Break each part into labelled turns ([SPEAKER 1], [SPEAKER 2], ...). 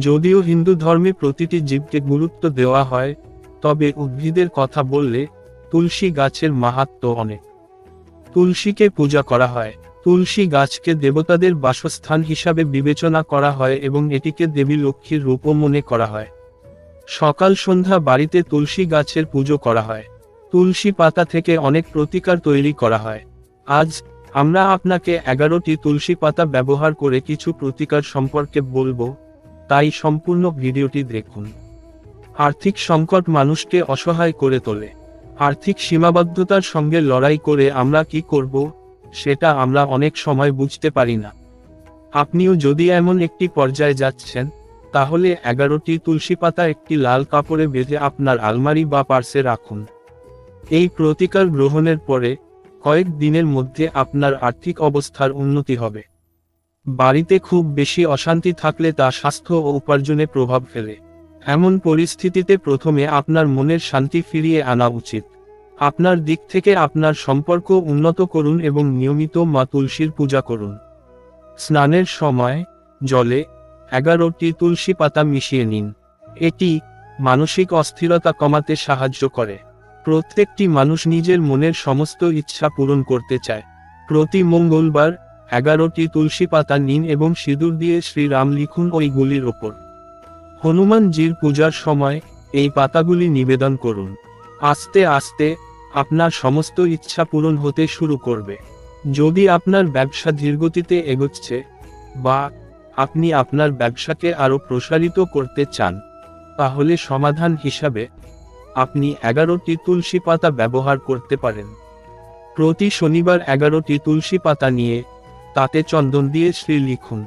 [SPEAKER 1] যদিও হিন্দু ধর্মে প্রতিটি জীবকে গুরুত্ব দেওয়া হয়, তবে উদ্ভিদের কথা বললে তুলসী গাছের মাহাত্ম্য অনেক। তুলসীকে পূজা করা হয়। তুলসী গাছকে দেবতাদের বাসস্থান হিসাবে বিবেচনা করা হয় এবং এটিকে দেবী লক্ষ্মীর রূপও মনে করা হয়। সকাল সন্ধ্যা বাড়িতে তুলসী গাছের পুজো করা হয়। তুলসী পাতা থেকে অনেক প্রতিকার তৈরি করা হয়। আজ আমরা আপনাকে এগারোটি তুলসী পাতা ব্যবহার করে কিছু প্রতিকার সম্পর্কে বলব। তাই সম্পূর্ণ ভিডিওটি দেখুন। আর্থিক সংকট মানুষকে অসহায় করে তোলে। আর্থিক সীমাবদ্ধতার সঙ্গে লড়াই করে আমরা কি করব, সেটা আমরা অনেক সময় বুঝতে পারি না। আপনিও যদি এমন একটি পর্যায়ে যাচ্ছেন, তাহলে এগারোটি তুলসী পাতা একটি লাল কাপড়ে বেঁধে আপনার আলমারি বা পার্সে রাখুন। এই প্রতিকার গ্রহণের পরে, কয়েক দিনের মধ্যে আপনার আর্থিক অবস্থার উন্নতি হবে। বাড়িতে খুব বেশি অশান্তি থাকলে তা স্বাস্থ্য ও উপার্জনে প্রভাব ফেলে। এমন পরিস্থিতিতে প্রথমে আপনার মনের শান্তি ফিরিয়ে আনা উচিত। আপনার দিক থেকে আপনার সম্পর্ক উন্নত করুন এবং নিয়মিত মা তুলসীর পূজা করুন। স্নানের সময়, জলে এগারোটি তুলসী পাতা মিশিয়ে নিন। এটি মানসিক অস্থিরতা কমাতে সাহায্য করে। প্রত্যেকটি মানুষ নিজের মনের সমস্ত ইচ্ছা পূরণ করতে চায়। প্রতি মঙ্গলবার এগারোটি তুলসী পাতা নিন এবং সিঁদুর দিয়ে শ্রীরাম লিখুন ওইগুলির ওপর। হনুমানজির পূজার সময় এই পাতাগুলি নিবেদন করুন। আস্তে আস্তে আপনার সমস্ত ইচ্ছা পূরণ হতে শুরু করবে। যদি আপনার ব্যবসা ধীরগতিতে এগোচ্ছে বা আপনি আপনার ব্যবসাকে আরও প্রসারিত করতে চান, তাহলে সমাধান হিসাবে আপনি এগারোটি তুলসী পাতা ব্যবহার করতে পারেন। প্রতি শনিবার এগারোটি তুলসী পাতা নিয়ে তাতে চন্দন দিয়ে শ্রী লিখুন।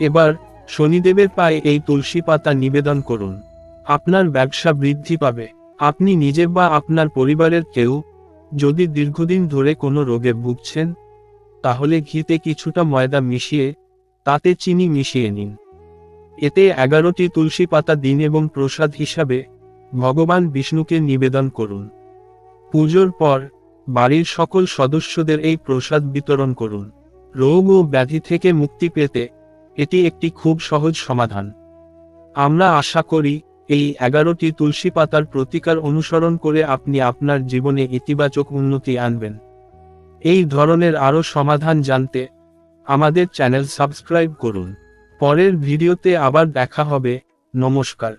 [SPEAKER 1] এবার শনিদেবের পায়ে এই তুলসী পাতা নিবেদন করুন। আপনার ব্যবসা বৃদ্ধি পাবে। আপনি নিজে বা আপনার পরিবারের কেউ যদি দীর্ঘদিন ধরে কোনো রোগে ভুগছেন, তাহলে ঘিতে কিছুটা ময়দা মিশিয়ে তাতে চিনি মিশিয়ে নিন। এতে এগারোটি তুলসী পাতা দিন এবং প্রসাদ হিসাবে ভগবান বিষ্ণুকে নিবেদন করুন। পুজোর পর বাড়ির সকল সদস্যদের এই প্রসাদ বিতরণ করুন। রোগ ও ব্যাধি থেকে মুক্তি পেতে এটি একটি খুব সহজ সমাধান। আমরা আশা করি, এই এগারোটি তুলসী পাতার প্রতিকার অনুসরণ করে আপনি আপনার জীবনে ইতিবাচক উন্নতি আনবেন। এই ধরনের আরও সমাধান জানতে আমাদের চ্যানেল সাবস্ক্রাইব করুন। পরের ভিডিওতে আবার দেখা হবে। নমস্কার।